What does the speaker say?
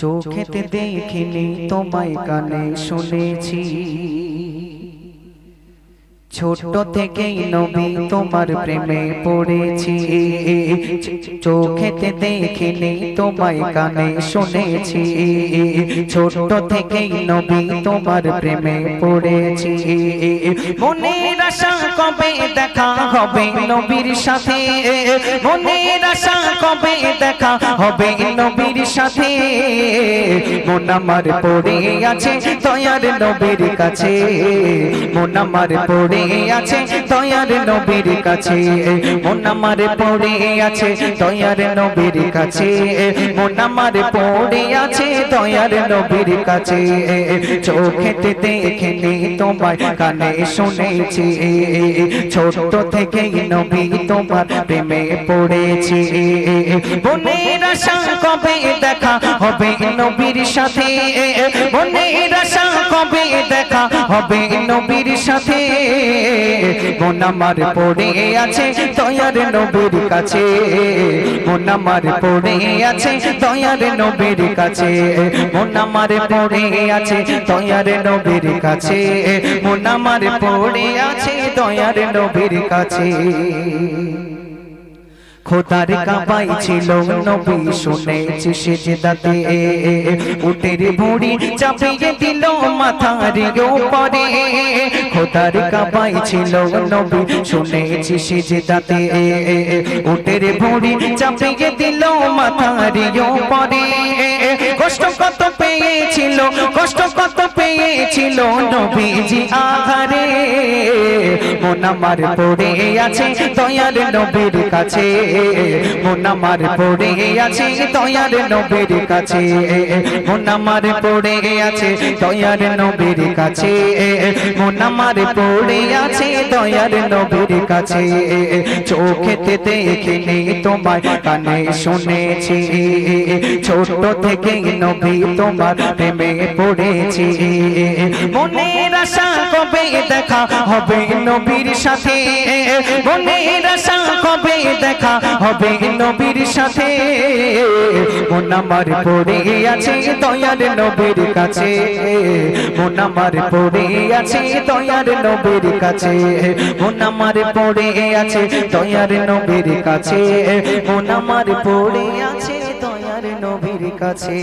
চোখেতে দেখিনি, তোমায় কানে শুনেছি। ছোট থেকেই নবী তোমার প্রেমে পড়েছি। চোখেতে দেখিনি, তোমায় কানে শুনেছি। ছোট থেকেই নবী তোমার প্রেমে পড়েছি। মনের আশা কবে দেখা হবে নবীর সাথে? মনের আশা কবে দেখা, হবে নবীর সাথে। মন আমার পড়ে আছে, দয়ার নবীর কাছে। মন আমার পড়ে আছে, দয়ার নবীর কাছে। মন আমার পড়ে আছে, দয়ার নবীর কাছে। মন আমার পড়ে আছে, দয়ার নবীর কাছে। চোখেতে দেখেনি তোমায় কানে শুনেছি। ছোট থেকে নবী তোমার প্রেমে পড়েছি। আশা কবে দেখা হবে নবীর সাথে? আশা কবে দেখা হবে নবীর সাথে? মন আমার পড়ে আছে দয়ার নবীর কাছে। মন আমার পড়ে আছে দয়ার নবীর কাছে। মন আমার পড়ে আছে দয়ার নবীর কাছে। মন আমার পড়ে আছে দয়ার নবীর কাছে। খোদার কাবাই ছিল নবী শুনেছি সেজদাতে। উটের ভুড়ি চাপিয়ে দিল মাথার উপরে। খোদার কাবাই ছিল নবী শুনেছি সেজদাতে। উটের ভুড়ি চাপিয়ে দিল মাথার উপরে। কষ্ট কত পেয়েছিল কষ্ট কত পেয়েছিল নবীজি আহারে মন আমার পড়ে আছে দয়ার নবীর কাছে। মন আমার পড়ে আছে দয়ার নবীর কাছে। মন আমার পড়ে আছে দয়ার নবীর কাছে। মন আমার পড়ে আছে দয়ার নবীর কাছে। চোখেতে দেখিনি তোমায় কানে শুনেছি। ছোট থেকে নবী তোমার প্রেমে পড়েছি। মনের আশা কবে দেখা হবে নবীর সাথে? মনের আশা কবে দেখা হবে নবীর সাথে? মন আমার পড়ে আছে দয়ার নবীর কাছে। মন আমার পড়ে আছে দয়ার নবীর কাছে। মন আমার পড়ে আছে দয়ার নবীর কাছে। মন আমার পড়ে আছে দয়ার নবীর কাছে।